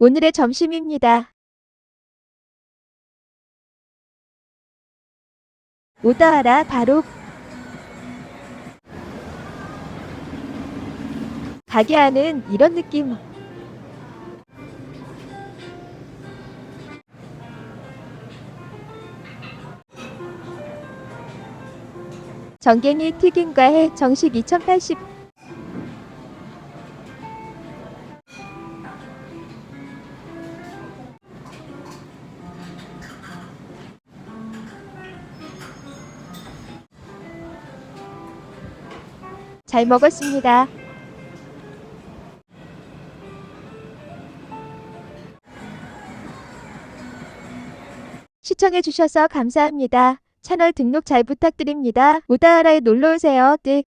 오늘의 점심입니다. 오다하라 바로 가게 안은 이런 느낌. 정갱이 튀김과의 정식 2080 잘 먹었습니다. 시청해주셔서 감사합니다. 채널 등록 잘 부탁드립니다. 오다하라에 놀러오세요. 뜩.